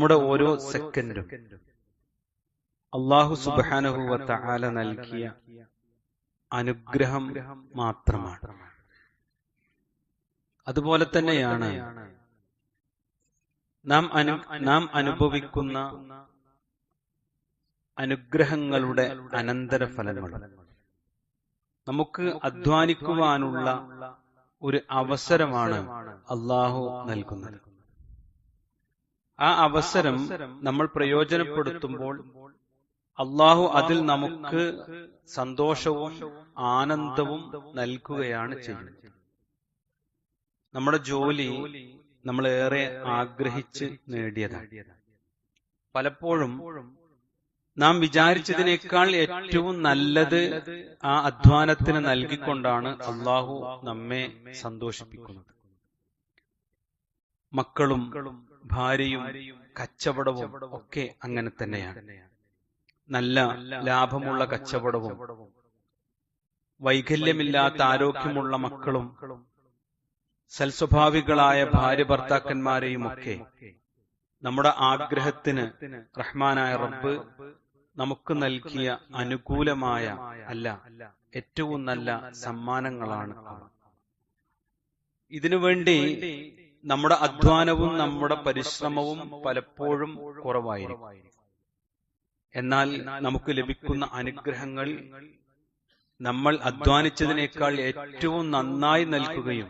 നമ്മുടെ ഓരോ സെക്കൻഡും അള്ളാഹു സുബാനഹുവത്ത ആല നൽകിയ അനുഗ്രഹം മാത്രമാണ്. അതുപോലെ തന്നെയാണ് നാം അനു നാം അനുഭവിക്കുന്ന അനുഗ്രഹങ്ങളുടെ അനന്തര ഫലങ്ങൾ നമുക്ക് അധ്വാനിക്കുവാനുള്ള ഒരു അവസരമാണ് അള്ളാഹു നൽകുന്നത്. ആ അവസരം നമ്മൾ പ്രയോജനപ്പെടുത്തുമ്പോൾ അള്ളാഹു അതിൽ നമുക്ക് സന്തോഷവും ആനന്ദവും നൽകുകയാണ് ചെയ്യുന്നത്. നമ്മുടെ ജോലി നമ്മൾ ഏറെ ആഗ്രഹിച്ച് നേടിയതാണ്. പലപ്പോഴും നാം വിചാരിച്ചതിനേക്കാൾ ഏറ്റവും നല്ലത് ആ അധ്വാനത്തിന് നൽകിക്കൊണ്ടാണ് അള്ളാഹു നമ്മെ സന്തോഷിപ്പിക്കുന്നത്. മക്കളും ഭാര്യയും കച്ചവടവും ഒക്കെ അങ്ങനെ തന്നെയാണ്. നല്ല ലാഭമുള്ള കച്ചവടവും വൈകല്യമില്ലാത്ത ആരോഗ്യമുള്ള മക്കളും സൽസ്വഭാവികളായ ഭാര്യ ഭർത്താക്കന്മാരെയും ഒക്കെ നമ്മുടെ ആഗ്രഹത്തിന് റഹ്മാനായ റബ്ബ് നമുക്ക് നൽകിയ അനുകൂലമായ അല്ല ഏറ്റവും നല്ല സമ്മാനങ്ങളാണ് ഇതിനുവേണ്ടി ഇതിനു വേണ്ടി നമ്മുടെ അധ്വാനവും നമ്മുടെ പരിശ്രമവും പലപ്പോഴും കുറവായിരിക്കും. എന്നാൽ നമുക്ക് ലഭിക്കുന്ന അനുഗ്രഹങ്ങൾ നമ്മൾ അധ്വാനിച്ചതിനേക്കാൾ ഏറ്റവും നന്നായി നൽകുകയും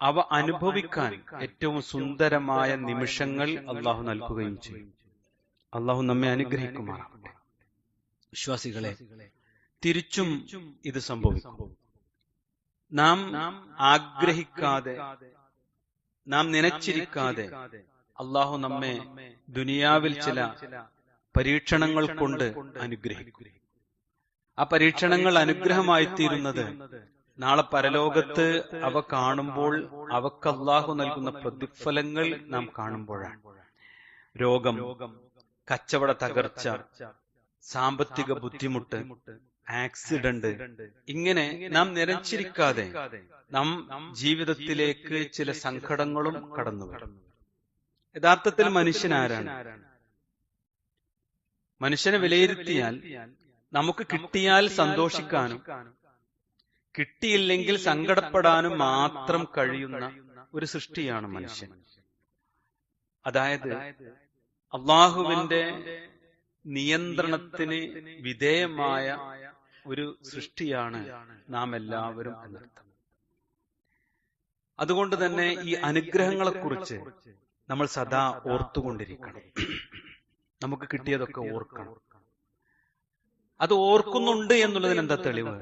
അവ അനുഭവിക്കാൻ ഏറ്റവും സുന്ദരമായ നിമിഷങ്ങൾ അള്ളാഹു നൽകുകയും ചെയ്യും. അള്ളാഹു നമ്മെ അനുഗ്രഹിക്കുമാറാവട്ടെ വിശ്വാസികളെ തിരിച്ചും ഇത് സംഭവിക്കും. നാം ആഗ്രഹിക്കാതെ നാം നനച്ചിരിക്കാതെ അള്ളാഹു നമ്മെ ദുനിയാവിൽ ചില പരീക്ഷണങ്ങൾ കൊണ്ട് അനുഗ്രഹിക്കും. ആ പരീക്ഷണങ്ങൾ അനുഗ്രഹമായി തീരുന്നത് നാളെ പരലോകത്ത് അവ കാണുമ്പോൾ അവക്ക് അള്ളാഹു നൽകുന്ന പ്രതിഫലങ്ങൾ നാം കാണുമ്പോഴാണ്. രോഗം കച്ചവട തകർച്ച സാമ്പത്തിക ബുദ്ധിമുട്ട് ആക്സിഡന്റ്. ഇങ്ങനെ നാം നിരച്ചിരിക്കാതെ നാം ജീവിതത്തിലേക്ക് ചില സങ്കടങ്ങളും കടന്നു യഥാർത്ഥത്തിൽ മനുഷ്യൻ ആരാണ്? മനുഷ്യനെ വിലയിരുത്തിയാൽ നമുക്ക് കിട്ടിയാൽ സന്തോഷിക്കാനും കിട്ടിയില്ലെങ്കിൽ സങ്കടപ്പെടാനും മാത്രം കഴിയുന്ന ഒരു സൃഷ്ടിയാണ് മനുഷ്യൻ. അതായത് അള്ളാഹുവിന്റെ നിയന്ത്രണത്തിന് വിധേയമായ ഒരു സൃഷ്ടിയാണ് നാം എല്ലാവരും എന്നർത്ഥം അതുകൊണ്ട് തന്നെ ഈ അനുഗ്രഹങ്ങളെ കുറിച്ച് നമ്മൾ സദാ ഓർത്തുകൊണ്ടിരിക്കണം. നമുക്ക് കിട്ടിയതൊക്കെ ഓർക്കണം. അത് ഓർക്കുന്നുണ്ട് എന്നുള്ളതിന് എന്താ തെളിവ്?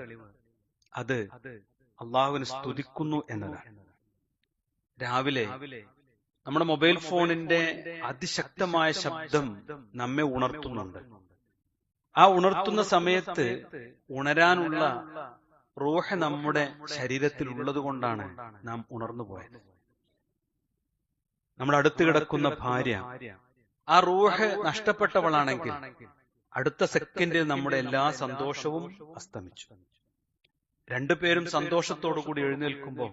അത് അള്ളാഹുവിനെ സ്തുതിക്കുന്നു എന്നതാണ്. രാവിലെ നമ്മുടെ മൊബൈൽ ഫോണിന്റെ അതിശക്തമായ ശബ്ദം നമ്മെ ഉണർത്തുന്നുണ്ട്. ആ ഉണർത്തുന്ന സമയത്ത് ഉണരാനുള്ള റോഹ നമ്മുടെ ശരീരത്തിൽ ഉള്ളത് കൊണ്ടാണ് നാം ഉണർന്നു പോയത്. നമ്മുടെ അടുത്ത് കിടക്കുന്ന ഭാര്യ ആ റൂഹ് നഷ്ടപ്പെട്ടവളാണെങ്കിൽ അടുത്ത സെക്കൻഡിൽ നമ്മുടെ എല്ലാ സന്തോഷവും അസ്തമിച്ചു. രണ്ടുപേരും സന്തോഷത്തോടു കൂടി എഴുന്നേൽക്കുമ്പോൾ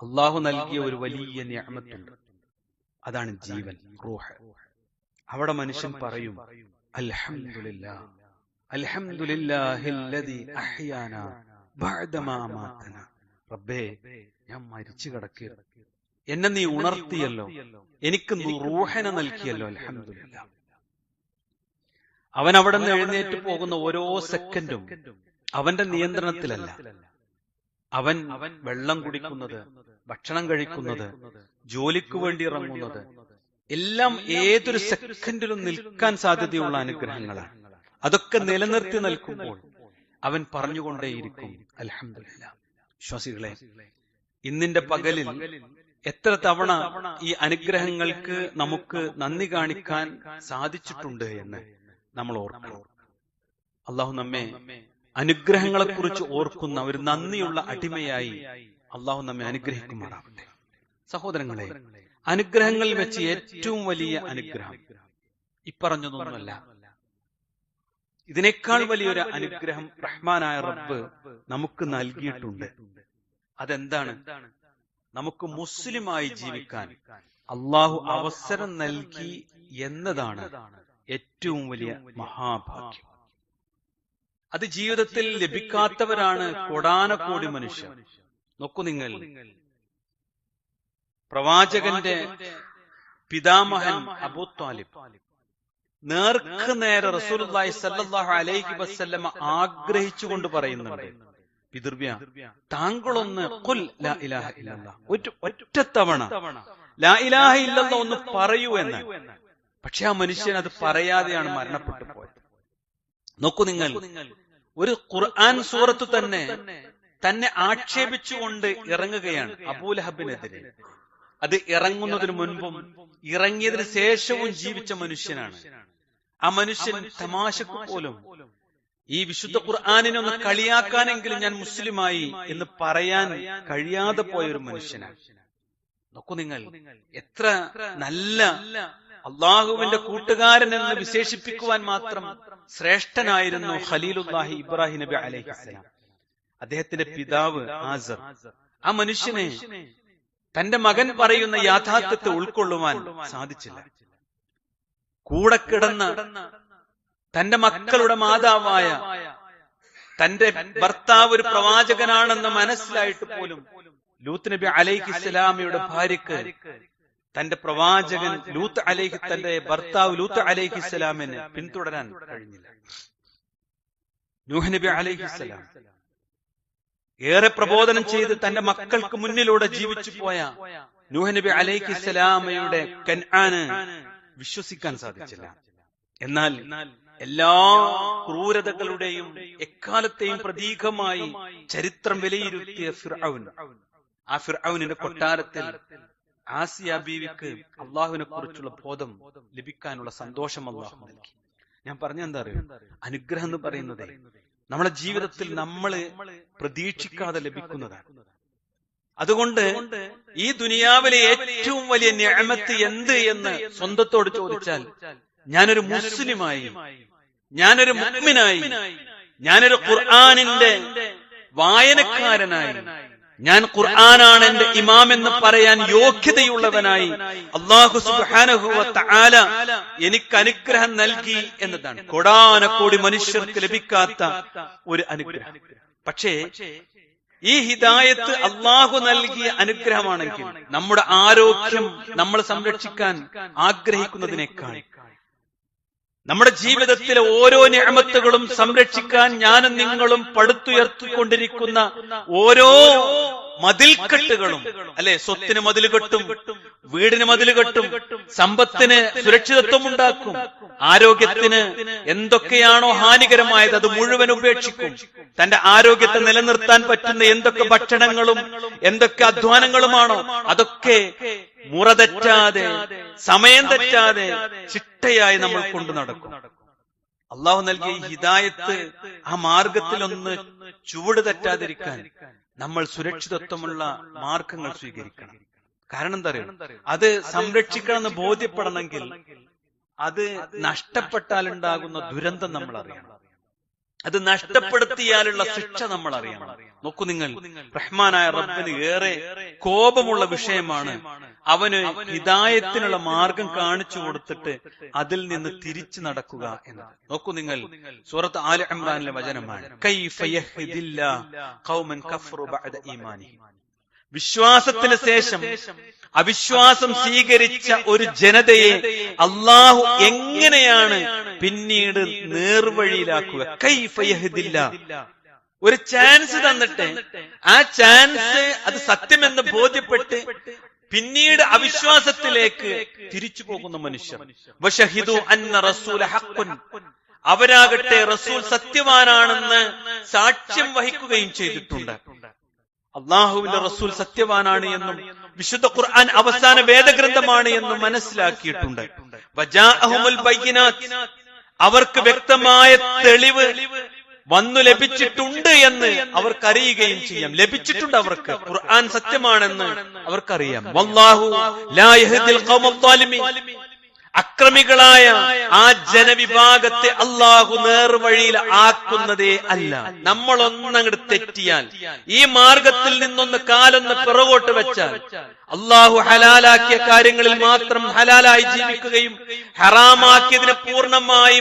അള്ളാഹു നൽകിയ ഒരു വലിയ ഞാമത്തുണ്ട് അതാണ് ജീവൻ റൂഹ്. അവിടെ മനുഷ്യൻ പറയും അൽഹംദുലില്ലാ റബ്ബേ ഞാൻ മരിച്ചു കിടക്കുകയാണ്. എന്നെ നീ ഉണർത്തിയല്ലോ. എനിക്ക് റൂഹന നൽകിയല്ലോ. അലഹമില്ല അവൻ അവിടെ നിന്ന് എഴുന്നേറ്റ് പോകുന്ന ഓരോ സെക്കൻഡും അവന്റെ നിയന്ത്രണത്തിലല്ല. അവൻ വെള്ളം കുടിക്കുന്നത് ഭക്ഷണം കഴിക്കുന്നത് ജോലിക്ക് വേണ്ടി ഇറങ്ങുന്നത്. എല്ലാം ഏതൊരു സെക്കൻഡിലും നിൽക്കാൻ സാധ്യതയുള്ള അനുഗ്രഹങ്ങളാണ്. അതൊക്കെ നിലനിർത്തി നിൽക്കുമ്പോൾ അവൻ പറഞ്ഞുകൊണ്ടേയിരിക്കും അലഹമില്ല വിശ്വാസികളെ ഇന്നിന്റെ പകലിൽ എത്ര തവണ ഈ അനുഗ്രഹങ്ങൾക്ക് നമുക്ക് നന്ദി കാണിക്കാൻ സാധിച്ചിട്ടുണ്ട് എന്ന് നമ്മൾ ഓർക്കണം. അള്ളാഹു നമ്മെ അനുഗ്രഹങ്ങളെ കുറിച്ച് ഓർക്കുന്ന ഒരു നന്ദിയുള്ള അടിമയായി അള്ളാഹു നമ്മെ അനുഗ്രഹിക്കുമാറാവട്ടെ. സഹോദരങ്ങളെ അനുഗ്രഹങ്ങളിൽ വെച്ച് ഏറ്റവും വലിയ അനുഗ്രഹം. ഇപ്പറഞ്ഞതൊന്നുമല്ല ഇതിനേക്കാൾ വലിയൊരു അനുഗ്രഹം റഹ്മാനായ റബ്ബ് നമുക്ക് നൽകിയിട്ടുണ്ട്. അതെന്താണ്? നമുക്ക് മുസ്ലിമായി ജീവിക്കാൻ. അള്ളാഹു അവസരം നൽകി എന്നതാണ് ഏറ്റവും വലിയ മഹാഭാഗ്യം. അത് ജീവിതത്തിൽ ലഭിക്കാത്തവരാണ് കൊടാനക്കോടി മനുഷ്യർ. നോക്കൂ നിങ്ങൾ. പ്രവാചകന്റെ പിതാമഹൻ അബൂ താലിബ് നേർക്ക് നേരെ റസൂലുള്ളാഹി സല്ലാഹു അലൈഹി വസല്ലമ ആഗ്രഹിച്ചുകൊണ്ട് പറയുന്നുണ്ട്. പിതൃവ്യ താങ്കളൊന്ന് കുൽ ലാ ഇലാഹ ഇല്ലല്ലാഹ്. ഒറ്റ ഒറ്റത്തവണ ലാ ഇലാഹ ഒന്ന് പറയൂ എന്ന്. പക്ഷെ ആ മനുഷ്യൻ അത് പറയാതെയാണ് മരണപ്പെട്ടു പോയത്. നോക്കൂ നിങ്ങൾ ഒരു ഖുർആൻ സൂറത്ത് തന്നെ തന്നെ ആക്ഷേപിച്ചുകൊണ്ട് ഇറങ്ങുകയാണ് അബൂലഹബിനെതിരെ അത് ഇറങ്ങുന്നതിന് മുൻപും ഇറങ്ങിയതിന് ശേഷവും ജീവിച്ച മനുഷ്യനാണ്. ആ മനുഷ്യൻ തമാശക്ക് പോലും ഈ വിശുദ്ധ ഖുർആാനിനെ ഒന്ന് കളിയാക്കാനെങ്കിലും ഞാൻ മുസ്ലിമായി എന്ന് പറയാൻ കഴിയാതെ പോയ ഒരു മനുഷ്യനാണ്. നോക്കൂ നിങ്ങൾ എത്ര നല്ല അള്ളാഹുവിന്റെ കൂട്ടുകാരൻ എന്ന് വിശേഷിപ്പിക്കുവാൻ മാത്രം ശ്രേഷ്ഠനായിരുന്നു ഖലീലുല്ലാഹി ഇബ്രാഹിം നബി അലൈഹിസ്സലാം അദ്ദേഹത്തിന്റെ പിതാവ് ആസർ. ആ മനുഷ്യനെ തന്റെ മകൻ പറയുന്ന യാഥാർത്ഥ്യത്തെ ഉൾക്കൊള്ളുവാൻ സാധിച്ചില്ല. കൂടെ കിടന്ന് തന്റെ മക്കളുടെ മാതാവായ തന്റെ ഭർത്താവ് ഒരു പ്രവാചകനാണെന്ന് മനസ്സിലായിട്ട് പോലും ലൂത്ത് നബി അലൈഹി ഇസ്ലാമിയുടെ ഭാര്യക്ക് തന്റെ പ്രവാചകൻ ലൂത്ത് അലൈഹി തന്റെ ഭർത്താവ് ലൂത്ത് അലൈഹി ഇസ്ലാമിന് പിന്തുടരാൻ കഴിഞ്ഞില്ല. നൂഹ് നബി അലൈഹി ഇസ്ലാം ഏറെ പ്രബോധനം ചെയ്ത് തന്റെ മക്കൾക്ക് മുന്നിലൂടെ ജീവിച്ചു പോയ നൂഹ് നബി അലൈഹി ഇസ്ലാമയുടെ കൻആന് വിശ്വസിക്കാൻ സാധിച്ചില്ല. എന്നാൽ എല്ലാ ക്രൂരതകളുടെയും എക്കാലത്തെയും പ്രതീകമായി ചരിത്രം വിലയിരുത്തിയ ഫിർഔൻ. ആ ഫിർഔനിന്റെ കൊട്ടാരത്തിൽ ആസിയ ബീവിക്ക് അള്ളാഹുവിനെ കുറിച്ചുള്ള ബോധം ലഭിക്കാനുള്ള സന്തോഷം അള്ളാഹു നൽകി. ഞാൻ പറഞ്ഞ എന്താ അറിയോ? അനുഗ്രഹം എന്ന് പറയുന്നത് നമ്മുടെ ജീവിതത്തിൽ നമ്മൾ പ്രതീക്ഷിക്കാതെ ലഭിക്കുന്നതാണ്. അതുകൊണ്ട് ഈ ദുനിയാവിലെ ഏറ്റവും വലിയ ഞാമത്ത് എന്ത് എന്ന് സ്വന്തത്തോട് ചോദിച്ചാൽ ഞാനൊരു മുസ്ലിമായി ഞാനൊരു മുഗ്മിനായി ഞാനൊരു ഖുർആാനിന്റെ വായനക്കാരനായി ഞാൻ ഖുർആനാണ് എന്റെ ഇമാം എന്ന് പറയാൻ യോഗ്യതയുള്ളവനായി അള്ളാഹു സുബാനഹുവ തആല എനിക്ക് അനുഗ്രഹം നൽകി എന്നതാണ്. കൊടാനക്കോടി മനുഷ്യർക്ക് ലഭിക്കാത്ത ഒരു അനുഗ്രഹം. പക്ഷേ ഈ ഹിദായത്ത് അള്ളാഹു നൽകിയ അനുഗ്രഹമാണെങ്കിൽ നമ്മുടെ ആരോഗ്യം നമ്മൾ സംരക്ഷിക്കാൻ ആഗ്രഹിക്കുന്നതിനേക്കാൾ നമ്മുടെ ജീവിതത്തിലെ ഓരോ ഞാമത്തുകളും സംരക്ഷിക്കാൻ ഞാനും നിങ്ങളും പടുത്തുയർത്തിക്കൊണ്ടിരിക്കുന്ന ഓരോ മതിൽക്കെട്ടുകളും അല്ലെ? സ്വത്തിന് മതിൽ കെട്ടും വീടിന് മതിൽ കെട്ടും സമ്പത്തിന് സുരക്ഷിതത്വം ഉണ്ടാക്കും ആരോഗ്യത്തിന് എന്തൊക്കെയാണോ ഹാനികരമായത് അത് മുഴുവൻ ഉപേക്ഷിക്കും. തന്റെ ആരോഗ്യത്തെ നിലനിർത്താൻ പറ്റുന്ന എന്തൊക്കെ ഭക്ഷണങ്ങളും എന്തൊക്കെ അധ്വാനങ്ങളുമാണോ അതൊക്കെ മുറ തെറ്റാതെ സമയം തെറ്റാതെ ചിട്ടയായി നമ്മൾ കൊണ്ടു നടക്കും. അള്ളാഹു നൽകിയ ഈ ഹിദായത്ത് ആ മാർഗത്തിൽ ഒന്ന് ചുവട് തെറ്റാതിരിക്കാൻ നമ്മൾ സുരക്ഷിതത്വമുള്ള മാർഗങ്ങൾ സ്വീകരിക്കണം. കാരണം എന്താ പറയുക അത് സംരക്ഷിക്കണമെന്ന് ബോധ്യപ്പെടണമെങ്കിൽ അത് നഷ്ടപ്പെട്ടാൽ ഉണ്ടാകുന്ന ദുരന്തം നമ്മൾ അറിയണം അത് നഷ്ടപ്പെടുത്തിയാലുള്ള ശിക്ഷ നമ്മൾ അറിയണം നോക്കൂ നിങ്ങൾ. റഹ്മാനായ റബ്ബിന് ഏറെ കോപമുള്ള വിഷയമാണ് അവന് ഹിതായത്തിനുള്ള മാർഗം കാണിച്ചു കൊടുത്തിട്ട് അതിൽ നിന്ന് തിരിച്ചു നടക്കുക എന്നത്. നോക്കൂ നിങ്ങൾ സൂറത്ത് ആല ഇമ്രാനിലെ വചനമാണ്. വിശ്വാസത്തിന് ശേഷം അവിശ്വാസം സ്വീകരിച്ച ഒരു ജനതയെ അള്ളാഹു എങ്ങനെയാണ് പിന്നീട് നേർവഴിയിലാക്കുക? കൈഫയഹദില്ല. ഒരു ചാൻസ് തന്നിട്ട് ആ ചാൻസ് അത് സത്യമെന്ന് ബോധ്യപ്പെട്ട് പിന്നീട് അവിശ്വാസത്തിലേക്ക് തിരിച്ചു പോകുന്ന മനുഷ്യർ. അവരാകട്ടെ റസൂൽ സത്യവാനാണെന്ന് സാക്ഷ്യം വഹിക്കുകയും ചെയ്തിട്ടുണ്ട്. അള്ളാഹുവിന്റെ റസൂൽ സത്യവാനാണ് എന്നും വിശുദ്ധ ഖുർആൻ അവസാന വേദഗ്രന്ഥമാണ് എന്നും മനസ്സിലാക്കിയിട്ടുണ്ട്. അവർക്ക് വ്യക്തമായ തെളിവ് വന്നു ലഭിച്ചിട്ടുണ്ട് എന്ന് അവർക്കറിയുകയും ചെയ്യാം. ലഭിച്ചിട്ടുണ്ട് അവർക്ക്. ഖുർആൻ സത്യമാണെന്ന് അവർക്കറിയാം. വല്ലാഹു അക്രമികളായ ആ ജനവിഭാഗത്തെ അള്ളാഹു നേർവഴിയിൽ ആക്കുന്നതേ അല്ല. നമ്മളൊന്നങ്ങട് തെറ്റിയാൽ ഈ മാർഗത്തിൽ നിന്നൊന്ന് കാലൊന്ന് പിറകോട്ട് വെച്ചാൽ അള്ളാഹു ഹലാലാക്കിയ കാര്യങ്ങളിൽ മാത്രം ഹലാലായി ജീവിക്കുകയും ഹറാമാക്കിയതിനെ പൂർണമായി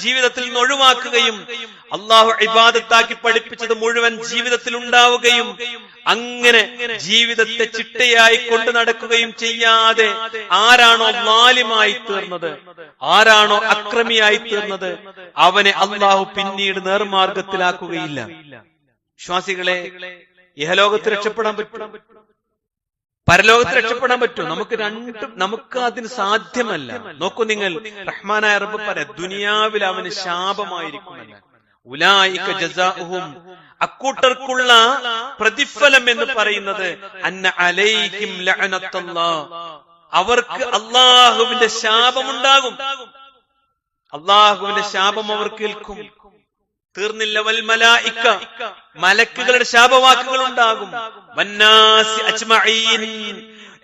ജീവിതത്തിൽ നിന്ന് ഒഴിവാക്കുകയും അള്ളാഹു ഇബാദത്താക്കി പഠിപ്പിച്ചത് മുഴുവൻ ജീവിതത്തിൽ ഉണ്ടാവുകയും അങ്ങനെ ജീവിതത്തെ ചിട്ടയായി കൊണ്ടു നടക്കുകയും ചെയ്യാതെ ആരാണോ മാലിമായി തീർന്നത് ആരാണോ അക്രമിയായി തീർന്നത് അവനെ അള്ളാഹു പിന്നീട് നേർമാർഗത്തിലാക്കുകയില്ല. വിശ്വാസികളെ ഇഹലോകത്ത് രക്ഷപ്പെടാൻ പറ്റും പരലോകത്ത് രക്ഷപ്പെടാൻ പറ്റുമോ? നമുക്ക് രണ്ടും നമുക്ക് അതിന് സാധ്യമല്ല. നോക്കൂ നിങ്ങൾ റഹ്മാനായ റബ്ബ് പറ ദുനിയാവിൽ അവന് ശാപമായിരിക്കും ഉലായിക്ക ജസാഉഹും അക്കൂട്ടർക്കുള്ള പ്രതിഫലം എന്ന് പറയുന്നത് അന്ന അലൈക്കും അവർക്ക് അള്ളാഹുവിന്റെ ശാപമുണ്ടാകും. അള്ളാഹുവിന്റെ ശാപം അവർക്ക് കേൾക്കും. തീർന്നില്ല വൽ മലായിക്ക. മലക്കുകളുടെ ശാപവാക്കുകൾ ഉണ്ടാകും.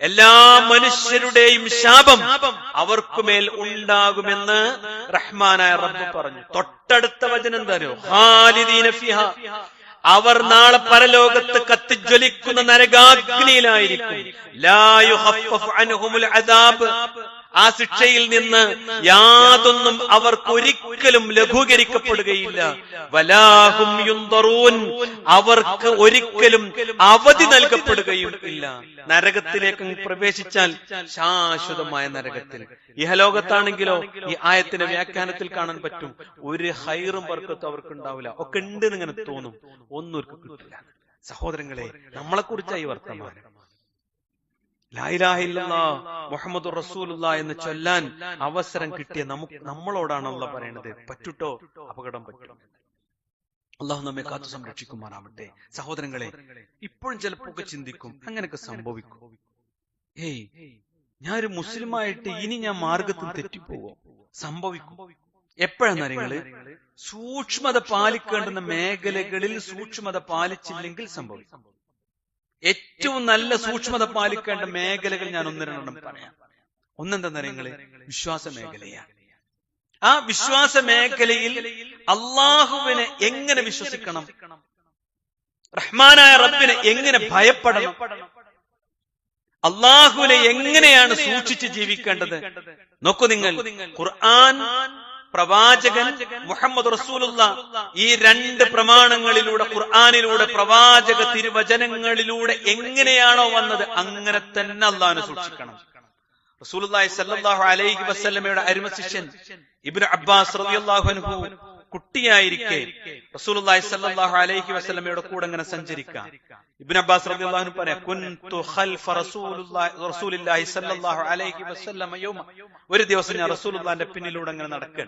എല്ലാ മനുഷ്യരുടെയും ശാപം അവർക്കുമേൽ ഉണ്ടാകുമെന്ന് റഹ്മാനായ റബ്ബ് പറഞ്ഞു. തൊട്ടടുത്ത വചനം എന്താ ഹാലിദീന ഫിഹ. അവർ നാളെ പരലോകത്ത് കത്തിജ്വലിക്കുന്ന നരകാഗ്നിയിലായിരിക്കും. ആ ശിക്ഷയിൽ നിന്ന് യാതൊന്നും അവർക്ക് ഒരിക്കലും ലഘൂകരിക്കപ്പെടുകയില്ല. വലാഹും അവർക്ക് ഒരിക്കലും അവധി നൽകപ്പെടുകയും ഇല്ല. നരകത്തിലേക്ക് പ്രവേശിച്ചാൽ ശാശ്വതമായ നരകത്തിൽ. ഇഹലോകത്താണെങ്കിലോ ഈ ആയത്തിന്റെ വ്യാഖ്യാനത്തിൽ കാണാൻ പറ്റും. ഒരു ഹൈറും വർക്കത്തും അവർക്ക് ഉണ്ടാവില്ല ഒക്കെ ഉണ്ട് ഇങ്ങനെ തോന്നും. ഒന്നും കിട്ടില്ല സഹോദരങ്ങളെ നമ്മളെ കുറിച്ചായി വർത്തമാനം. മുഹമ്മദ് റസൂലുള്ള എന്ന് ചൊല്ലാൻ അവസരം കിട്ടിയ നമുക്ക് നമ്മളോടാണല്ലോ പറയണത്. പറ്റുട്ടോ? അപകടം പറ്റും. അള്ളാഹു നമ്മെ കാത്തു സംരക്ഷിക്കുമാറാവട്ടെ. സഹോദരങ്ങളെ ഇപ്പോഴും ചിലപ്പോ ഒക്കെ ചിന്തിക്കും അങ്ങനെയൊക്കെ സംഭവിക്കും. ഏയ് ഞാൻ ഒരു മുസ്ലിമായിട്ട് ഇനി ഞാൻ മാർഗത്തിൽ തെറ്റിപ്പോവോ? സംഭവിക്കും. എപ്പോഴാണ് നിങ്ങൾ സൂക്ഷ്മത പാലിക്കേണ്ടുന്ന മേഖലകളിൽ സൂക്ഷ്മത പാലിച്ചില്ലെങ്കിൽ സംഭവിക്കും. ഏറ്റവും നല്ല സൂക്ഷ്മത പാലിക്കേണ്ട മേഖലകൾ ഞാൻ ഒന്ന് രണ്ടെണ്ണം പറയാം. ഒന്നെന്താ നിങ്ങൾ? വിശ്വാസ മേഖലയാണ് ആ വിശ്വാസ മേഖലയിൽ അള്ളാഹുവിനെ എങ്ങനെ വിശ്വസിക്കണം? റഹ്മാനായ റബ്ബിനെ എങ്ങനെ ഭയപ്പെടണം? അള്ളാഹുവിനെ എങ്ങനെയാണ് സൂക്ഷിച്ച് ജീവിക്കേണ്ടത്? നോക്കൂ നിങ്ങൾ. ഖുർആൻ പ്രവാചകൻ മുഹമ്മദ് റസൂലുള്ള ഈ രണ്ട് പ്രമാണങ്ങളിലൂടെ ഖുർആാനിലൂടെ പ്രവാചക തിരുവചനങ്ങളിലൂടെ എങ്ങനെയാണോ വന്നത് അങ്ങനെ തന്നെ അള്ളാഹിനെ സൂക്ഷിക്കണം. റസൂലുള്ളാഹി സല്ലല്ലാഹു അലൈഹി വസല്ലമയുടെ അരുമ ശിഷ്യൻ ഇബ്നു അബ്ബാസ് അൻഹു കുട്ടിയായിരിക്കെ റസൂലുള്ളാഹി അലൈഹി വസല്ലമയുടെ കൂടെ അങ്ങനെ സഞ്ചരിക്കാം. ഇബ്നു അബ്ബാസ് റളിയല്ലാഹു അൻഹു പറയാ കുൻതു ഖൽഫ റസൂലുള്ളാഹി അലൈഹി വസല്ലമ യൗമ. ഒരു ദിവസം ഞാൻ റസൂലുള്ളാഹിന്റെ പിന്നിലൂടെ അങ്ങനെ നടക്കാൻ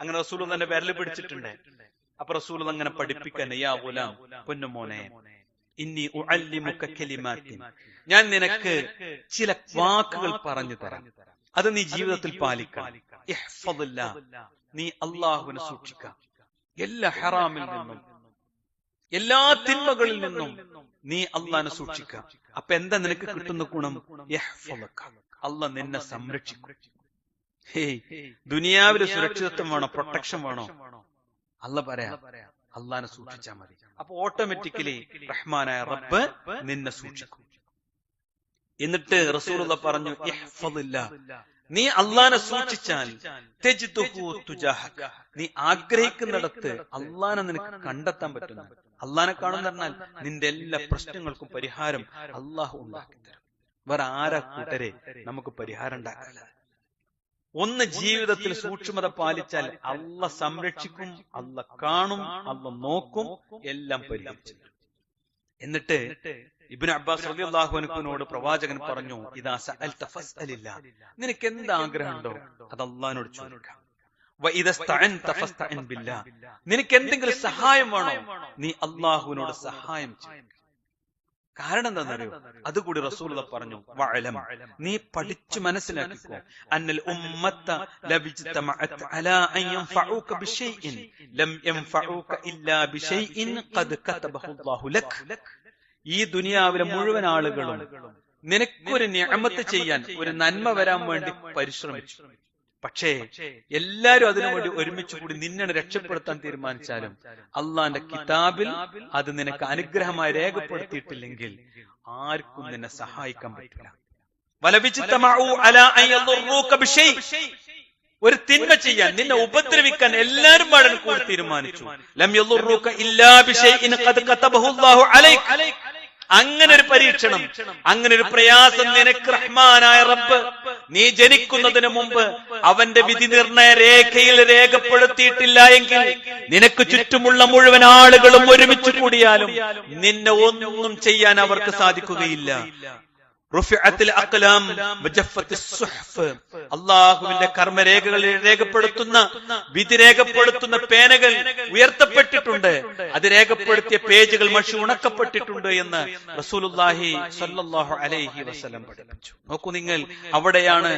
അങ്ങനെ റസൂലുള്ളാഹിന്റെ വിരൽ പിടിച്ചിട്ടുണ്ട്. അപ്പൊ റസൂൽ അങ്ങനെ പഠിപ്പിക്കാൻ യാ ഗുലാം പൊന്നുമോനെ ഇന്നി ഉഅല്ലിമുക കലിമാത്തിൻ ഞാൻ നിനക്ക് ചില വാക്കുകൾ പറഞ്ഞു തരാം. അത് നീ ജീവിതത്തിൽ പാലിക്കണം. ഇഹ്ഫദില്ലാ. നീ അള്ളാഹുവിനെ സൂക്ഷിക്കാം. എല്ലാ ഹറാമിൽ നിന്നും എല്ലാ തിന്മകളിൽ നിന്നും നീ അള്ളാഹിനെ സൂക്ഷിക്കാം. അപ്പൊ എന്താ നിനക്ക് കിട്ടുന്ന ഗുണം? അള്ള നിന്നെ സംരക്ഷിക്കും. ഹേയ് ദുനിയാവിലെ സുരക്ഷിതത്വം വേണോ? പ്രൊട്ടക്ഷൻ വേണോ? അല്ല പറയാ അള്ളാഹിനെ സൂക്ഷിച്ചാൽ മതി. അപ്പൊ ഓട്ടോമാറ്റിക്കലി റഹ്മാനായ റബ്ബ് നിന്നെ സൂക്ഷിക്കും. എന്നിട്ട് റസൂലുള്ള പറഞ്ഞു. നീ അള്ളാനെ സൂക്ഷിച്ചാൽ. നീ ആഗ്രഹിക്കുന്നിടത്ത് അള്ളാനെ നിനക്ക് കണ്ടെത്താൻ പറ്റുന്നു. അള്ളാനെ കാണുന്ന പറഞ്ഞാൽ നിന്റെ എല്ലാ പ്രശ്നങ്ങൾക്കും പരിഹാരം അള്ളാഹു ഉണ്ടാക്കി തരും. വേറെ ആരാ കൂട്ടരെ നമുക്ക് പരിഹാരം ഉണ്ടാക്കില്ല ഒന്ന് ജീവിതത്തിൽ സൂക്ഷ്മത പാലിച്ചാൽ അള്ള സംരക്ഷിക്കും അള്ള കാണും അള്ള നോക്കും എല്ലാം പരിഹരിച്ചു എന്നിട്ട് ഇബ്നു അബ്ബാസ് റളിയല്ലാഹു അൻഹുവിനോട് പ്രവാചകൻ പറഞ്ഞു ഇദാ സഅൽത ഫസ്അലില്ല. നിനക്ക് എന്ത് ആഗ്രഹമുണ്ടോ അത് അള്ളഹാനോട് ചോദിക്കാം. നിനക്ക് എന്തെങ്കിലും സഹായം വേണോ? നീ അള്ളാഹുവിനോട് സഹായം ചെയ്യും കാരണം എന്താണെന്നറിയോ അതുകൂടി റസൂലുള്ള പറഞ്ഞു വഅലം. നീ പഠിച്ചു മനസ്സിലാക്കിക്കോ. അന്നൽ ഉമ്മത്ത അലാ ലം ഇല്ലാ ബിശൈഇൻ ഖദ് കതബഹു അല്ലാഹു ലക് ഈ ദുനിയാവിലെ മുഴുവൻ ആളുകളും നിനക്കൊരു ഞാമത്ത് ചെയ്യാൻ ഒരു നന്മ വരാൻ വേണ്ടി പരിശ്രമിച്ചു. പക്ഷേ എല്ലാരും അതിനു വേണ്ടി ഒരുമിച്ച് കൂടി നിന്നെ രക്ഷപ്പെടുത്താൻ തീരുമാനിച്ചാലും അള്ളാന്റെ കിതാബിൽ അത് നിനക്ക് അനുഗ്രഹമായി രേഖപ്പെടുത്തിയിട്ടില്ലെങ്കിൽ ആർക്കും നിന്നെ സഹായിക്കാൻ പറ്റില്ല. ഒരു തിന്മ ചെയ്യാൻ നിന്നെ ഉപദ്രവിക്കാൻ എല്ലാരും പാടൻ കൂടി തീരുമാനിച്ചു. അങ്ങനെ ഒരു പരീക്ഷണം അങ്ങനെ ഒരു പ്രയാസം നിനക്ക് റഹ്മാനായ റബ്ബ്. നീ ജനിക്കുന്നതിന് മുമ്പ് അവന്റെ വിധി നിർണയ രേഖയിൽ രേഖപ്പെടുത്തിയിട്ടില്ല എങ്കിൽ നിനക്ക് ചുറ്റുമുള്ള മുഴുവൻ ആളുകളും ഒരുമിച്ച് കൂടിയാലും നിന്നെ ഒന്നും ചെയ്യാൻ അവർക്ക് സാധിക്കുകയില്ല. അള്ളാഹുവിന്റെ കർമ്മരേഖകളിൽ രേഖപ്പെടുത്തുന്ന വിധി രേഖപ്പെടുത്തുന്ന പേനകൾ ഉയർത്തപ്പെട്ടിട്ടുണ്ട്. അത് രേഖപ്പെടുത്തിയ പേജുകൾ മഷി ഉണക്കപ്പെട്ടിട്ടുണ്ട് എന്ന് റസൂലുള്ളാഹി സ്വല്ലല്ലാഹു അലൈഹി വസല്ലം പഠിപ്പിച്ചു. നോക്കൂ നിങ്ങൾ അവിടെയാണ്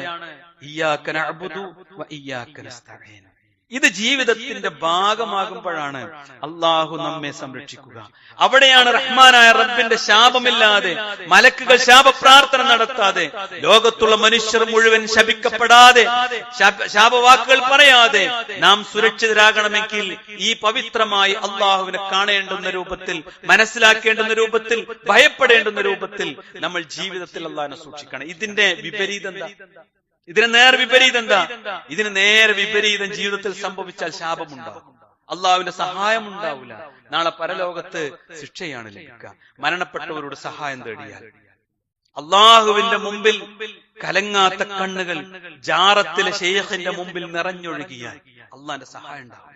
ഇയ്യാക നഅ്ബുദു വ ഇയ്യാക നസ്തഈൻ. ഇത് ജീവിതത്തിന്റെ ഭാഗമാകുമ്പോഴാണ് അള്ളാഹു നമ്മെ സംരക്ഷിക്കുക. അവിടെയാണ് റഹ്മാനായ റബ്ബിന്റെ ശാപമില്ലാതെ മലക്കുകൾ ശാപപ്രാർത്ഥന നടത്താതെ ലോകത്തുള്ള മനുഷ്യർ മുഴുവൻ ശപിക്കപ്പെടാതെ ശാപ- ശാപവാക്കുകൾ പറയാതെ നാം സുരക്ഷിതരാകണമെങ്കിൽ ഈ പവിത്രമായി അള്ളാഹുവിനെ കാണേണ്ടുന്ന രൂപത്തിൽ മനസ്സിലാക്കേണ്ടുന്ന രൂപത്തിൽ ഭയപ്പെടേണ്ടുന്ന രൂപത്തിൽ നമ്മൾ ജീവിതത്തിൽ അള്ളാഹിനെ സൂക്ഷിക്കണം. ഇതിന്റെ വിപരീതം എന്താ? ഇതിന് നേർ വിപരീതം എന്താ? ഇതിന് നേർ വിപരീതം ജീവിതത്തിൽ സംഭവിച്ചാൽ ശാപമുണ്ടാകും അള്ളാഹുവിന്റെ സഹായം ഉണ്ടാവില്ല നാളെ പരലോകത്ത് ശിക്ഷയാണ് ലഭിക്കുക. മരണപ്പെട്ടവരോട് സഹായം തേടിയാൽ. അള്ളാഹുവിന്റെ മുമ്പിൽ കലങ്ങാത്ത കണ്ണുകൾ ജാറത്തിലെ ഷെയ്ഖിന്റെ മുമ്പിൽ നിറഞ്ഞൊഴുകിയാൽ അള്ളാന്റെ സഹായം ഉണ്ടാവില്ല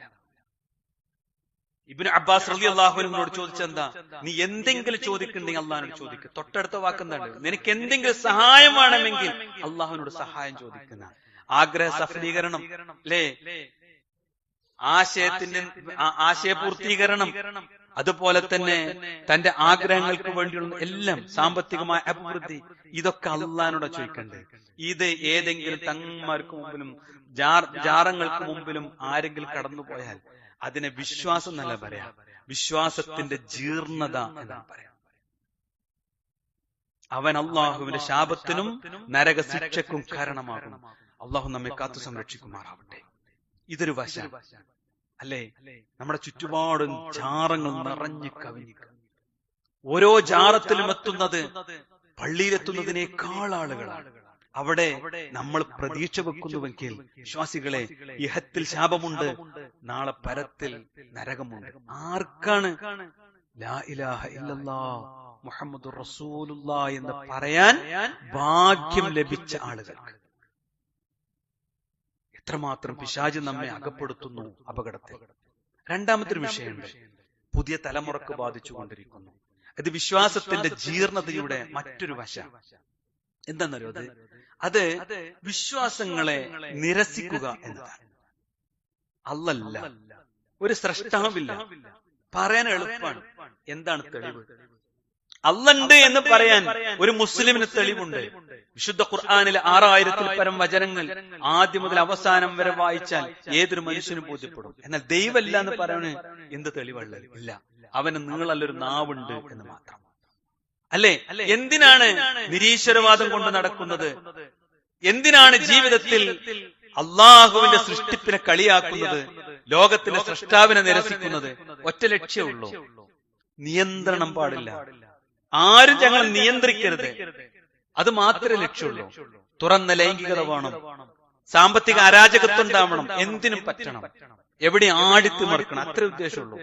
ഇബിന് അബ്ബാസ് റലി അള്ളാഹുവിനോട് ചോദിച്ചെന്താ നീ എന്തെങ്കിലും ചോദിക്കണ്ടെങ്കിൽ അള്ളാഹിനോട് ചോദിക്കുക തൊട്ടടുത്ത വാക്കെന്താണ് നിനക്ക് എന്തെങ്കിലും സഹായം വേണമെങ്കിൽ അള്ളാഹുവിനോട് സഹായം ചോദിക്കുന്ന ആഗ്രഹ സഫലീകരണം അല്ലേ ആശയത്തിന്റെ ആശയപൂർത്തീകരണം. അതുപോലെ തന്നെ തന്റെ ആഗ്രഹങ്ങൾക്ക് വേണ്ടിയുള്ള എല്ലാം സാമ്പത്തികമായ അഭിവൃദ്ധി ഇതൊക്കെ അള്ളഹാനോട് ചോദിക്കണ്ടേ? ഇത് ഏതെങ്കിലും തങ്ങന്മാർക്ക് മുമ്പിലും ജാറങ്ങൾക്ക് മുമ്പിലും ആരെങ്കിലും കടന്നുപോയാൽ അതിനെ വിശ്വാസം എന്നല്ല പറയാം. വിശ്വാസത്തിന്റെ ജീർണത എന്നാണ് പറയാം. അവൻ അള്ളാഹുവിന്റെ ശാപത്തിനും നരക ശിക്ഷക്കും കാരണമാകും. അള്ളാഹു നമ്മെ കാത്തു സംരക്ഷിക്കുമാറാവട്ടെ. ഇതൊരു വശ. അല്ലേ? നമ്മുടെ ചുറ്റുപാടും ജാറങ്ങൾ നിറഞ്ഞു കവിഞ്ഞു ഓരോ ജാറത്തിലും എത്തുന്നത് പള്ളിയിലെത്തുന്നതിനേക്കാൾ ആളുകളാണ്. അവിടെ നമ്മൾ പ്രതീക്ഷ വെക്കുന്നുവെങ്കിൽ വിശ്വാസികളെ ഇഹത്തിൽ ശാപമുണ്ട് നാളെ പരത്തിൽ നരകമുണ്ട്. ആർക്കാണ്? ലാ ഇലാഹ ഇല്ലല്ലാ മുഹമ്മദ് റസൂലുള്ള എന്ന് പറയാൻ ഭാഗ്യം ലഭിച്ച ആളുകൾ. എത്രമാത്രം പിശാജ് നമ്മെ അകപ്പെടുത്തുന്നു അപകടത്തിൽ. രണ്ടാമത്തെ ഒരു വിഷയമുണ്ട്. പുതിയ തലമുറയ്ക്ക് ബാധിച്ചുകൊണ്ടിരിക്കുന്നു. അത് വിശ്വാസത്തിന്റെ ജീർണതയുടെ മറ്റൊരു വശ. എന്താണെന്നറിയോ അത്? അത് വിശ്വാസങ്ങളെ നിരസിക്കുക എന്നതാണ്. അല്ലല്ല. ഒരു സൃഷ്ടാവില്ല പറയാൻ എളുപ്പമാണ് എന്താണ് തെളിവ്? അല്ലുണ്ട് എന്ന് പറയാൻ ഒരു മുസ്ലിമിന് തെളിവുണ്ട്. വിശുദ്ധ ഖുർആാനിലെ ആറായിരത്തിൽ പരം വചനങ്ങൾ ആദ്യം മുതൽ അവസാനം വരെ വായിച്ചാൽ ഏതൊരു മനുഷ്യനും ബോധ്യപ്പെടും. എന്നാൽ ദൈവമല്ല എന്ന് പറയാന് എന്ത് തെളിവുള്ളത് ഇല്ല. അവന് നിങ്ങളല്ലൊരു നാവുണ്ട് എന്ന് മാത്രം. അല്ലേ? എന്തിനാണ് നിരീശ്വരവാദം കൊണ്ട് നടക്കുന്നത്? എന്തിനാണ് ജീവിതത്തിൽ അള്ളാഹുവിന്റെ സൃഷ്ടിപ്പിനെ കളിയാക്കുന്നത് ലോകത്തിന്റെ സൃഷ്ടാവിനെ നിരസിക്കുന്നത് ഒറ്റ ലക്ഷ്യമുള്ളൂ നിയന്ത്രണം പാടില്ല. ആരും ഞങ്ങൾ നിയന്ത്രിക്കരുത്. അത് മാത്രമേ ലക്ഷ്യമുള്ളൂ തുറന്ന ലൈംഗികത വേണം. സാമ്പത്തിക അരാജകത്വം ഉണ്ടാവണം. എന്തിനും പറ്റണം. എവിടെ ആടിത്തിമറക്കണം അത്ര ഉദ്ദേശമുള്ളൂ.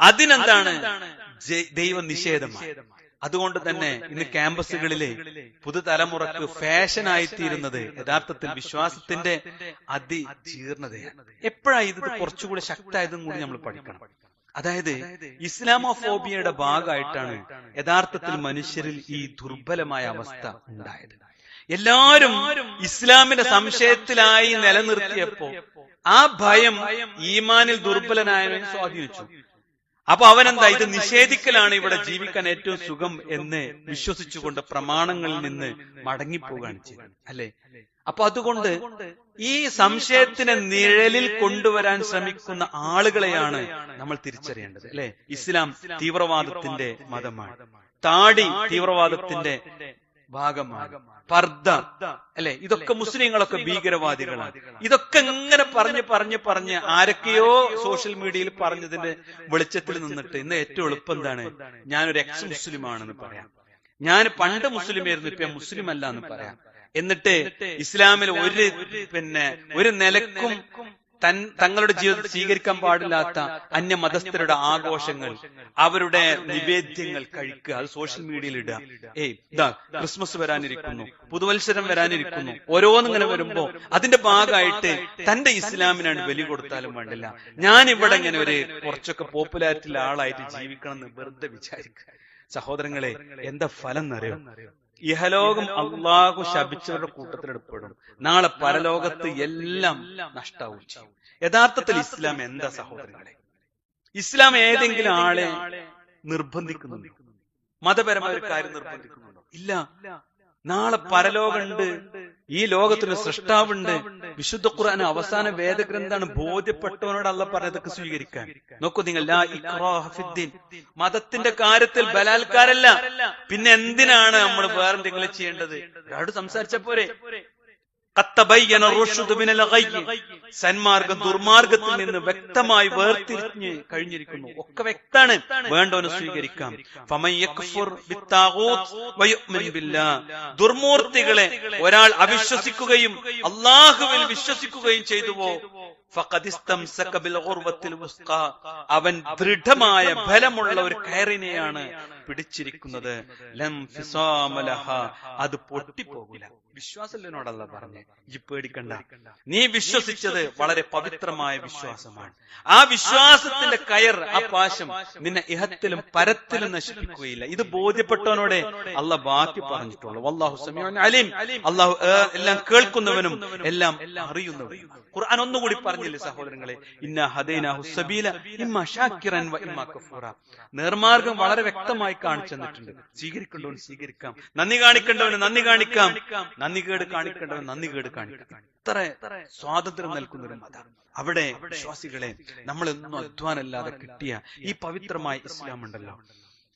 അതിനെന്താണ് ദൈവ നിഷേധമാണ് അതുകൊണ്ട് തന്നെ ഇന്ന് ക്യാമ്പസുകളിലെ പുതുതലമുറക്ക് ഫാഷനായിത്തീരുന്നത് യഥാർത്ഥത്തിൽ വിശ്വാസത്തിന്റെ അതിജീർണതയാണ്. എപ്പോഴാണ് ഇത് കുറച്ചുകൂടി ശക്തമായതും കൂടി നമ്മൾ പഠിക്കണം? അതായത് ഇസ്ലാമോഫോബിയയുടെ ഭാഗമായിട്ടാണ് യഥാർത്ഥത്തിൽ മനുഷ്യരിൽ ഈ ദുർബലമായ അവസ്ഥ ഉണ്ടായത്. എല്ലാവരും ഇസ്ലാമിന്റെ സംശയത്തിലായി നിലനിർത്തിയപ്പോ ആ ഭയം ഈമാനിൽ ദുർബലനായവനെ സ്വാധീനിച്ചു. അപ്പൊ അവനെന്താ ഇത് നിഷേധിക്കലാണ് ഇവിടെ ജീവിക്കാൻ ഏറ്റവും സുഖം എന്ന് വിശ്വസിച്ചുകൊണ്ട് പ്രമാണങ്ങളിൽ നിന്ന് മടങ്ങിപ്പോവുകയാണ് ചെയ്യുന്നത് അല്ലെ? അപ്പൊ അതുകൊണ്ട് ഈ സംശയത്തിനെ നിഴലിൽ കൊണ്ടുവരാൻ ശ്രമിക്കുന്ന ആളുകളെയാണ് നമ്മൾ തിരിച്ചറിയേണ്ടത് അല്ലെ? ഇസ്ലാം തീവ്രവാദത്തിന്റെ മതമാണ്. താടി തീവ്രവാദത്തിന്റെ ഭാഗമാണ്. പർദ്ദ അല്ലെ? ഇതൊക്കെ മുസ്ലിങ്ങളൊക്കെ ഭീകരവാദികളാണ്. ഇതൊക്കെ ഇങ്ങനെ പറഞ്ഞ് പറഞ്ഞ് പറഞ്ഞ് ആരൊക്കെയോ സോഷ്യൽ മീഡിയയിൽ പറഞ്ഞതിന്റെ വെളിച്ചത്തിൽ നിന്നിട്ട് ഇന്ന് ഏറ്റവും എളുപ്പം എന്താണ്? ഞാനൊരു എക്സ് മുസ്ലിം ആണെന്ന് പറയാം. ഞാൻ പണ്ട് മുസ്ലിം ആയിരുന്നു ഇപ്പൊ മുസ്ലിം അല്ല എന്ന് പറയാം. എന്നിട്ട് ഇസ്ലാമിൽ ഒരു പിന്നെ ഒരു നിലക്കും തൻ തങ്ങളുടെ ജീവിതത്തിൽ സ്വീകരിക്കാൻ പാടില്ലാത്ത അന്യ മതസ്ഥരുടെ ആഘോഷങ്ങൾ അവരുടെ നിവേദ്യങ്ങൾ കഴിക്കുക അത് സോഷ്യൽ മീഡിയയിൽ ഇടുക. ഏയ് ഇതാ ക്രിസ്മസ് വരാനിരിക്കുന്നു പുതുവത്സരം വരാനിരിക്കുന്നു. ഓരോന്നിങ്ങനെ വരുമ്പോ അതിന്റെ ഭാഗമായിട്ട് തന്റെ ഇസ്ലാമിനാണ് ബലി കൊടുത്താലും വേണ്ടില്ല. ഞാൻ ഇവിടെ ഇങ്ങനെ ഒരു കുറച്ചൊക്കെ പോപ്പുലാരിറ്റിയിലെ ആളായിട്ട് ജീവിക്കണം എന്ന് വെറുതെ വിചാരിക്കുക. സഹോദരങ്ങളെ എന്താ ഫലം എന്നറിയോ? ഇഹലോകം അള്ളാഹു ശപിച്ചവരുടെ കൂട്ടത്തിൽ കൂട്ടത്തിലെടുപ്പെടും നാളെ പരലോകത്ത് എല്ലാം നഷ്ടാവും ചെയ്യും. യഥാർത്ഥത്തിൽ ഇസ്ലാം എന്താ സഹോദരങ്ങളെ? ഇസ്ലാം ഏതെങ്കിലും ആളെ നിർബന്ധിക്കുന്നുണ്ടോ? മതപരമായ ഒരു കാര്യം നിർബന്ധിക്കുന്നുണ്ടോ? ഇല്ല. നാളെ പരലോകമുണ്ട്. ഈ ലോകത്തിന് സൃഷ്ടാവുണ്ട്. വിശുദ്ധ ഖുർആൻ അവസാന വേദഗ്രന്ഥാണ് ബോധ്യപ്പെട്ടവനോട് അല്ല പറഞ്ഞതൊക്കെ സ്വീകരിക്കാൻ. നോക്കൂ നിങ്ങൾ. മതത്തിന്റെ കാര്യത്തിൽ ബലാത്കാരല്ല പിന്നെ എന്തിനാണ് നമ്മൾ വേറെന്തെങ്കിലും ചെയ്യേണ്ടത്? ഒരാളോട് സംസാരിച്ച പോരെ. സന്മാർഗം ദുർമാർഗത്തിൽ നിന്ന് വ്യക്തമായി വേർതിരിഞ്ഞ് കഴിഞ്ഞിരിക്കുന്നു. ഒക്കെ വ്യക്താണ് വേണ്ടവന് സ്വീകരിക്കാം. ദുർമൂർത്തികളെ ഒരാൾ അവിശ്വസിക്കുകയും അള്ളാഹുവിൽ വിശ്വസിക്കുകയും ചെയ്തുവോ. അവൻ ദൃഢമായ ഫലമുള്ള ഒരു കയറിനെയാണ് പിടിച്ചിരിക്കുന്നത് ലം. അത് പൊട്ടിപ്പോകില്ല വിശ്വാസല്ലോടല്ല പറഞ്ഞു. ഈ പേടിക്കണ്ട. നീ വിശ്വസിച്ചത് വളരെ പവിത്രമായ വിശ്വാസമാണ്. ആ വിശ്വാസത്തിന്റെ കയർ ആ പാശം നിന്നെ ഇഹത്തിലും പരത്തിലും നശിപ്പിക്കുകയില്ല. ഇത് ബോധ്യപ്പെട്ടവനോടെ അല്ല ബാക്കി പറഞ്ഞിട്ടുള്ളൂ. അള്ളാഹു അലീം. അള്ളാഹു എല്ലാം കേൾക്കുന്നവനും എല്ലാം അറിയുന്നവനും. ഖുർആൻ ഒന്നുകൂടി പറഞ്ഞില്ലേ സഹോദരങ്ങളെ? ഇന്ന ഹദൈനാഹു സബീല ഇമ്മ ഷാക്കിറൻ വ ഇമ്മ കഫൂറ നേർമാർഗം വളരെ വ്യക്തമായി കാണിച്ചു തന്നിട്ടുണ്ട്. സ്വീകരിക്കേണ്ടവൻ സ്വീകരിക്കാം. നന്ദി കാണിക്കേണ്ടവന് നന്ദി കാണിക്കാം. നന്ദി കേട് കാണിക്കേണ്ടവൻ നന്ദി കേട് കാണിക്കാം. ഇത്ര സ്വാതന്ത്ര്യം നൽകുന്ന ഒരു മതം. അവിടെ വിശ്വാസികളെ നമ്മൾ എന്നും അധ്വാനല്ലാതെ കിട്ടിയ ഈ പവിത്രമായ ഇസ്ലാം ഉണ്ടല്ലോ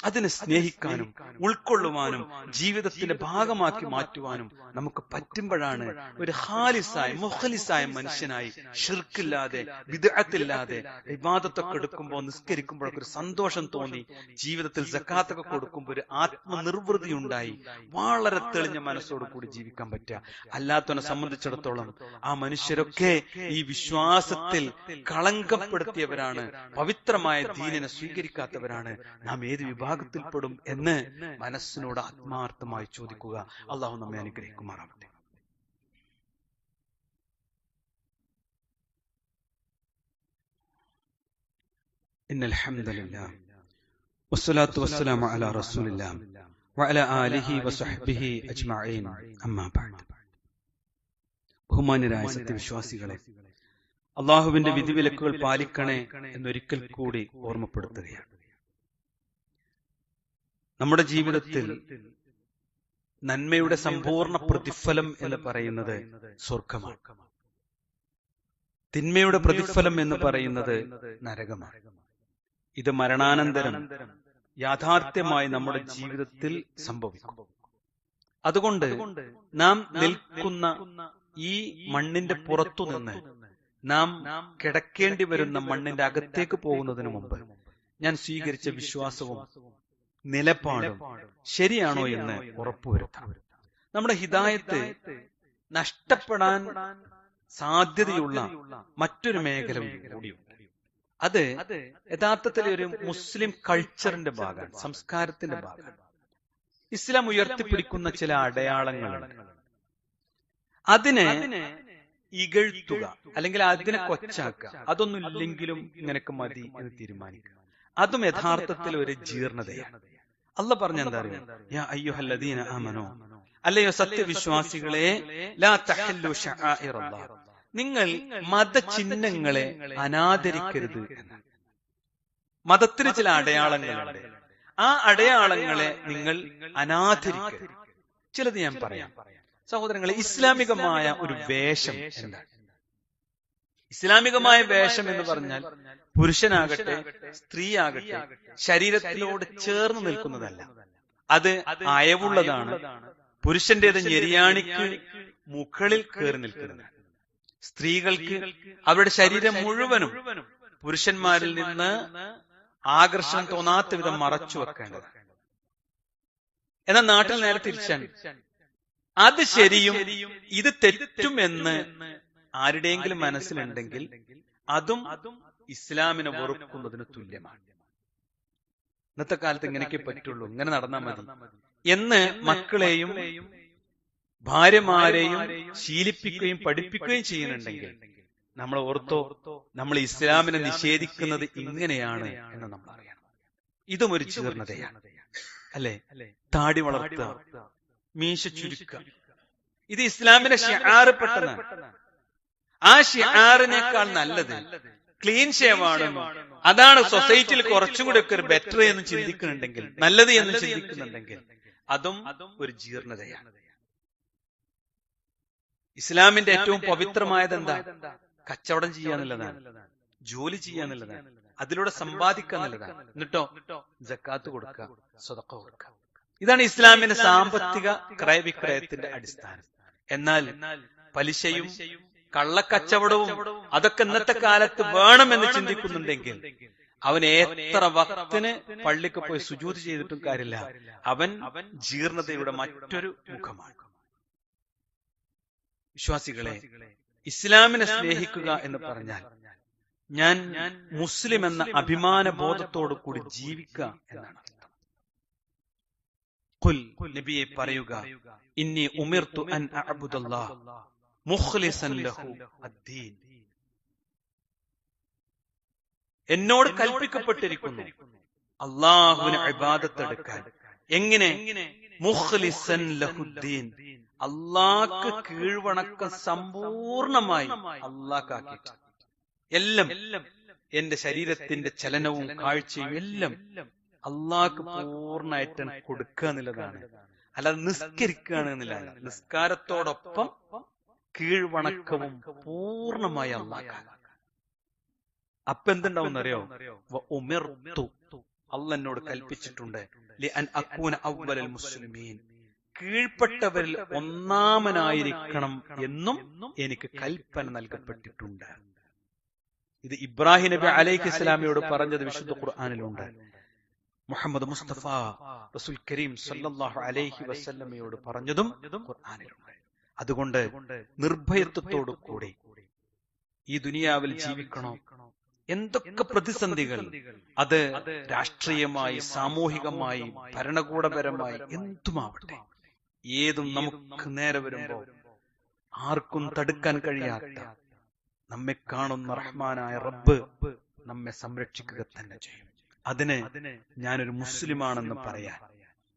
അതിനെ സ്നേഹിക്കാനും ഉൾക്കൊള്ളുവാനും ജീവിതത്തിന്റെ ഭാഗമാക്കി മാറ്റുവാനും നമുക്ക് പറ്റുമ്പോഴാണ് ഒരു ഹാലിസായ മുഹലിസായ മനുഷ്യനായി ഷിർക്കില്ലാതെ വിദഗ്ധത്തില്ലാതെ വിവാദത്തൊക്കെ എടുക്കുമ്പോൾ നിസ്കരിക്കുമ്പോഴൊക്കെ ഒരു സന്തോഷം തോന്നി ജീവിതത്തിൽ ജക്കാത്തൊക്കെ കൊടുക്കുമ്പോൾ ഒരു ആത്മനിർവൃതി ഉണ്ടായി. വളരെ തെളിഞ്ഞ മനസ്സോട് കൂടി ജീവിക്കാൻ പറ്റുക. അല്ലാത്തവനെ സംബന്ധിച്ചിടത്തോളം ആ മനുഷ്യരൊക്കെ ഈ വിശ്വാസത്തിൽ കളങ്കപ്പെടുത്തിയവരാണ്. പവിത്രമായ ദീനിനെ സ്വീകരിക്കാത്തവരാണ്. നാം ഏത് വിഭാഗത്തിൽപ്പെടും എന്ന് മനസ്സിനോട് ആത്മാർത്ഥമായി ചോദിക്കുക അള്ളാഹു നമ്മെ അനുഗ്രഹിക്കുമാറാവട്ടെ إن الحمد لله والصلاة والسلام على رسول الله وعلى آله وصحبه أجمعين أما بعد ബഹുമാന്യരായ സത്യവിശ്വാസികളെ അള്ളാഹുവിന്റെ വിധിവിലക്കുകൾ പാലിക്കണേ എന്നൊരിക്കൽ കൂടി ഓർമ്മപ്പെടുത്തുകയാണ് നമ്മുടെ ജീവിതത്തിൽ നന്മയുടെ സമ്പൂർണ പ്രതിഫലം എന്ന് പറയുന്നത് സ്വർഗമാണ്. തിന്മയുടെ പ്രതിഫലം എന്ന് പറയുന്നത് നരകമാണ്. ഇത് മരണാനന്തരം യാഥാർത്ഥ്യമായി നമ്മുടെ ജീവിതത്തിൽ സംഭവിക്കും. അതുകൊണ്ട് നാം നിൽക്കുന്ന ഈ മണ്ണിന്റെ പുറത്തു നിന്ന് നാം കിടക്കേണ്ടി വരുന്ന മണ്ണിന്റെ അകത്തേക്ക് പോകുന്നതിന് മുമ്പ് ഞാൻ സ്വീകരിച്ച വിശ്വാസവും നിലപാടും. ശരിയാണോ എന്ന് ഉറപ്പുവരുത്താം. നമ്മുടെ ഹിതായത്ത് നഷ്ടപ്പെടാൻ സാധ്യതയുള്ള മറ്റൊരു മേഖല കൂടിയുണ്ട് അത് യഥാർത്ഥത്തിൽ ഒരു മുസ്ലിം കൾച്ചറിന്റെ ഭാഗമാണ് സംസ്കാരത്തിന്റെ ഭാഗമാണ്. ഇസ്ലാം ഉയർത്തിപ്പിടിക്കുന്ന ചില അടയാളങ്ങളുണ്ട്. അതിനെ ഇകഴ്ത്തുക അല്ലെങ്കിൽ അതിനെ കൊച്ചാക്കുക. അതൊന്നും ഇല്ലെങ്കിലും മതി എന്ന് തീരുമാനിക്കുക. അതും യഥാർത്ഥത്തിൽ ഒരു ജീർണതയാണ്. അല്ല പറഞ്ഞ എന്താ അറിയാം? ആമനോ. അല്ലയോ സത്യവിശ്വാസികളെ നിങ്ങൾ മതചിഹ്നങ്ങളെ അനാദരിക്കരുത് മതത്തിന് ചില അടയാളങ്ങളുണ്ട്. ആ അടയാളങ്ങളെ നിങ്ങൾ അനാദരിക്കരുത്. ചിലത് ഞാൻ പറയാം. സഹോദരങ്ങളെ ഇസ്ലാമികമായ ഒരു വേഷം എന്താണ്? ഇസ്ലാമികമായ വേഷം എന്ന് പറഞ്ഞാൽ പുരുഷനാകട്ടെ സ്ത്രീയാകട്ടെ ശരീരത്തിനോട് ചേർന്ന് നിൽക്കുന്നതല്ല. അത് അയവുള്ളതാണ് പുരുഷന്റേത് ഞെരിയാണിക്ക് മുകളിൽ കയറി നിൽക്കുന്നത്. സ്ത്രീകൾക്ക് അവരുടെ ശരീരം മുഴുവനും പുരുഷന്മാരിൽ നിന്ന് ആകർഷണം തോന്നാത്ത വിധം മറച്ചു വെക്കേണ്ടത്. എന്നാൽ നാട്ടിൽ നേരെ തിരിച്ചാണ് അത് ശരിയും ഇത് തെറ്റും എന്ന് ആരുടെയെങ്കിലും മനസ്സിലുണ്ടെങ്കിൽ അതും ഇസ്ലാമിനെ വെറുക്കുന്നതിന് തുല്യമാണ്. ഇന്നത്തെ കാലത്ത് ഇങ്ങനെയൊക്കെ പറ്റുള്ളൂ. ഇങ്ങനെ നടന്നാൽ മതി. എന്ന് മക്കളെയും ഭാര്യമാരെയും ശീലിപ്പിക്കുകയും പഠിപ്പിക്കുകയും ചെയ്യുന്നുണ്ടെങ്കിൽ നമ്മൾ ഓർത്തോ നമ്മൾ ഇസ്ലാമിനെ നിഷേധിക്കുന്നത് ഇങ്ങനെയാണ് എന്ന് നമ്മൾ അറിയണം. ഇതും ഒരു ചീർണതയാണ് അല്ലെ? താടി വളർത്തുക മീശ ചുരുക്കുക. ഇത് ഇസ്ലാമിന്റെ ഷിയാറിൽപ്പെട്ടതാണ് ആ ഷിഹാറിനേക്കാൾ നല്ലത് ക്ലീൻ ഷേവ് അതാണ് സൊസൈറ്റിയിൽ കുറച്ചും കൂടി ഒക്കെ ഒരു ബെറ്റർ എന്ന് ചിന്തിക്കുന്നുണ്ടെങ്കിൽ നല്ലത് എന്ന് ചിന്തിക്കുന്നുണ്ടെങ്കിൽ അതും ഒരു ജീർണതയാണ്. ഇസ്ലാമിന്റെ ഏറ്റവും പവിത്രമായത് എന്താ? കച്ചവടം ചെയ്യാന്നുള്ളതാണ് ജോലി ചെയ്യാന്നുള്ളതാണ് അതിലൂടെ സമ്പാദിക്കുക എന്നുള്ളതാണ്. എന്നിട്ടോ? ജക്കാത്ത് കൊടുക്കുക. സ്വതക്ക കൊടുക്കുക. ഇതാണ് ഇസ്ലാമിന്റെ സാമ്പത്തിക ക്രയവിക്രയത്തിന്റെ അടിസ്ഥാനം. എന്നാൽ പലിശയും കള്ളക്കച്ചവടവും അതൊക്കെ ഇന്നത്തെ കാലത്ത് വേണമെന്ന് ചിന്തിക്കുന്നുണ്ടെങ്കിൽ അവൻ എത്ര വക്തിന് പള്ളിക്ക് പോയി സുജൂതി ചെയ്തിട്ടും കാര്യമില്ല. അവൻ ജീർണതയുടെ മറ്റൊരു മുഖമാണ്. വിശ്വാസികളെ ഇസ്ലാമിനെ സ്നേഹിക്കുക എന്ന് പറഞ്ഞാൽ ഞാൻ മുസ്ലിം എന്ന അഭിമാന ബോധത്തോടു കൂടി ജീവിക്കുക എന്നാണ് അർത്ഥം. കുൽ നബിയെ പറയുക ഇന്നി ഉമിർത്തു അൻ അദ്ദീൻ എന്നോട് കൽപ്പിക്കപ്പെട്ടിരിക്കുന്നു. അള്ളാഹുവിന് അബാദത്തെടുക്കാൻ എങ്ങനെ? മുഖ്ലിസൻ ലഹുദ്ദീൻ. അള്ളാഹ്ക്ക് കീഴ്വണക്കം സമ്പൂർണമായി അള്ളാഹ്ക്കാക്കിയിട്ട്. എല്ലാം എന്റെ ശരീരത്തിന്റെ ചലനവും കാഴ്ചയും എല്ലാം അള്ളാക്ക് പൂർണമായിട്ട് കൊടുക്കുക എന്നുള്ളതാണ്. അല്ലാതെ നിസ്കരിക്കുക എന്നുള്ളതാണ്. നിസ്കാരത്തോടൊപ്പം കീഴ്വണക്കവും പൂർണമായി അള്ളാക്കാൻ അപ്പൊ എന്തുണ്ടാവും അറിയോ ഉമിർത്തു. അല്ല എന്നോട് കൽപ്പിച്ചിട്ടുണ്ട്. അക്കൂന മുസ്ലിമീൻ. കീഴ്പ്പെട്ടവരിൽ ഒന്നാമനായിരിക്കണം എന്നും എനിക്ക് കൽപ്പന നൽകപ്പെട്ടിട്ടുണ്ട്. ഇത് ഇബ്രാഹിം നബി അലൈഹി ഇസ്ലാമിയോട് പറഞ്ഞത് വിശുദ്ധ ഖുർആാനിലുണ്ട്. മുഹമ്മദ് മുസ്തഫ റസൂൽ കരീം സല്ലാഹു അലൈഹി വസല്ലമയോട് പറഞ്ഞതും ഖുർആാനിലുണ്ട്. അതുകൊണ്ട് നിർഭയത്വത്തോടു കൂടി ഈ ദുനിയാവിൽ ജീവിക്കണോ? എന്തൊക്കെ പ്രതിസന്ധികൾ? അത് രാഷ്ട്രീയമായി സാമൂഹികമായി ഭരണകൂടപരമായി എന്തുമാവട്ടെ? ഏതും നമുക്ക് നേരെ വരുമ്പോ ആർക്കും തടുക്കാൻ കഴിയാത്ത നമ്മെ കാണുന്ന റഹ്മാനായ റബ്ബ് നമ്മെ സംരക്ഷിക്കുക തന്നെ ചെയ്യും. അതിന് ഞാനൊരു മുസ്ലിമാണെന്ന് പറയാൻ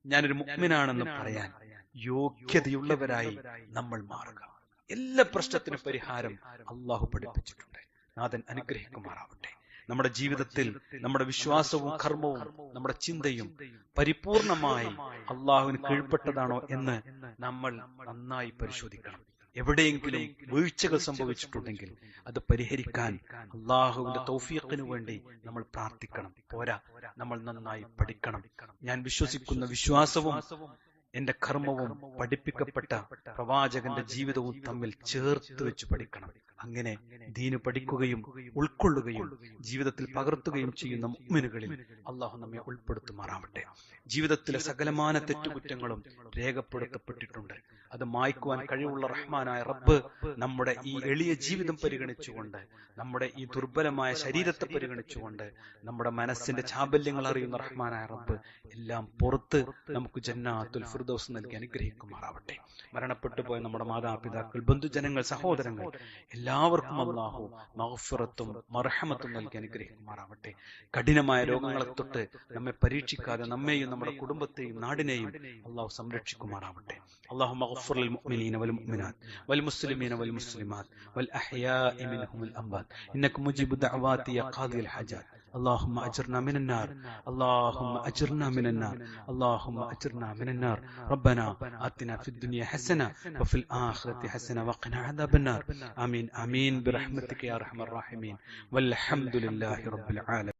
ഞാനൊരു മുഗ്മിനാണെന്ന് പറയാൻ യോഗ്യതയുള്ളവരായി നമ്മൾ മാറുക. എല്ലാ പ്രശ്നത്തിനും പരിഹാരം അള്ളാഹു പഠിപ്പിച്ചിട്ടുണ്ട്. നാഥൻ അനുഗ്രഹിക്കുമാറാവട്ടെ. നമ്മുടെ ജീവിതത്തിൽ നമ്മുടെ വിശ്വാസവും കർമ്മവും നമ്മുടെ ചിന്തയും പരിപൂർണമായി അള്ളാഹുവിന് കീഴ്പ്പെട്ടതാണോ എന്ന് നമ്മൾ നന്നായി പരിശോധിക്കണം. എവിടെയെങ്കിലും വീഴ്ചകൾ സംഭവിച്ചിട്ടുണ്ടെങ്കിൽ അത് പരിഹരിക്കാൻ അള്ളാഹുവിന്റെ തൗഫീഖിനു വേണ്ടി നമ്മൾ പ്രാർത്ഥിക്കണം. പോരാ നമ്മൾ നന്നായി പഠിക്കണം. ഞാൻ വിശ്വസിക്കുന്ന വിശ്വാസവും എന്റെ കർമ്മവും പഠിപ്പിക്കപ്പെട്ട പ്രവാചകന്റെ ജീവിതവും തമ്മിൽ ചേർത്ത് വെച്ച് പഠിക്കണം. അങ്ങനെ ദീന് പഠിക്കുകയും ഉൾക്കൊള്ളുകയും ജീവിതത്തിൽ പകർത്തുകയും ചെയ്യുന്ന മുമ്മിനുകളിൽ അള്ളാഹു നമ്മെ ഉൾപ്പെടുത്തുമാറാവട്ടെ. ജീവിതത്തിലെ സകലമാന തെറ്റുകുറ്റങ്ങളും രേഖപ്പെടുത്തപ്പെട്ടിട്ടുണ്ട്. അത് മായ്ക്കുവാൻ കഴിവുള്ള റഹ്മാനായ റബ്ബ് നമ്മുടെ ഈ എളിയ ജീവിതം പരിഗണിച്ചുകൊണ്ട് നമ്മുടെ ഈ ദുർബലമായ ശരീരത്തെ പരിഗണിച്ചുകൊണ്ട് നമ്മുടെ മനസ്സിന്റെ ചാബല്യങ്ങൾ അറിയുന്ന റഹ്മാനായ റബ്ബ് എല്ലാം പുറത്ത് നമുക്ക് ജന്നാത്തുൽ ഫിർദൗസ് നൽകി അനുഗ്രഹിക്കുമാറാവട്ടെ. മരണപ്പെട്ടു പോയ നമ്മുടെ മാതാപിതാക്കൾ ബന്ധുജനങ്ങൾ സഹോദരങ്ങൾ എല്ലാവർക്കും അള്ളാഹു മഹഫിറത്തും മർഹമത്തും നൽകി അനുഗ്രഹിക്കുമാറാവട്ടെ കഠിനമായ രോഗങ്ങളെ തൊട്ട് നമ്മെ പരീക്ഷിക്കാതെ നമ്മെയും നമ്മുടെ കുടുംബത്തെയും നാടിനെയും അള്ളാഹു സംരക്ഷിക്കുമാറാവട്ടെ اللهم اغفر للمؤمنين والمؤمنات والمسلمين والمسلمات والأحياء منهم الأموات إنك مجيب الدعوات يا قاضي الحاجات اللهم أجرنا من النار. اللهم أجرنا من النار. اللهم أجرنا من النار. ربنا آتنا في الدنيا حسنة وفي الآخرة حسنة وقنا عذاب النار. آمين. آمين. برحمتك يا أرحم الراحمين. والحمد لله رب العالمين.